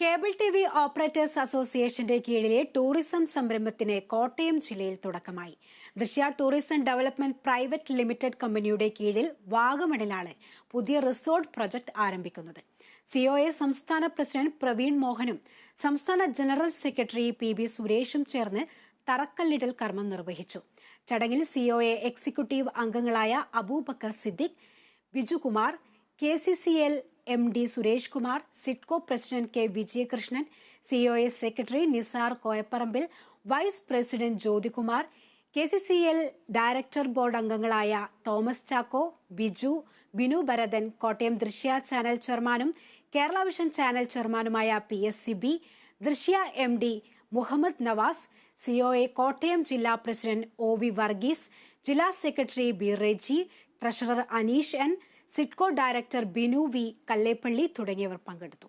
Cable T V operators അസോസിയേഷന്റെ കീഴിലെ tourism സംരംഭത്തിന് കോട്ടയം ജില്ലയിൽ തുടക്കമായി. ദൃശ്യ ടൂറിസം ഡെവലപ്മെന്റ് പ്രൈവറ്റ് ലിമിറ്റഡ് കമ്പനിയുടെ കീഴിൽ വാഗമണിലാണ് പുതിയ റിസോർട്ട് പ്രൊജക്ട് ആരംഭിക്കുന്നത്. സിഒഎ സംസ്ഥാന പ്രസിഡന്റ് പ്രവീൺ മോഹനും സംസ്ഥാന ജനറൽ സെക്രട്ടറി പി ബി സുരേഷും ചേർന്ന് തറക്കല്ലിടൽ കർമ്മം നിർവഹിച്ചു. ചടങ്ങിൽ സിഒഎ എക്സിക്യൂട്ടീവ് അംഗങ്ങളായ Aboobacker Siddique Bijukumar K C C L M D Suresh Kumar SIDCO president K Vijayakrishnan COS secretary Nizar Koyapparambil vice president Jyothikumar K C C L director board അംഗങ്ങളായ Thomas Chacko Biju Binu Bharathan Kottayam Drishya channel ചെയർമാനും Kerala vision channel ചെയർമാനുമായ P S C B Drishya M D Muhammad Navas COA Kottayam ജില്ലാ president O V Varghese ജില്ലാ secretary B Reji treasurer Aneesh N SIDCO director Binu V Kallepally തുടങ്ങിയവർ പങ്കെടുത്തു.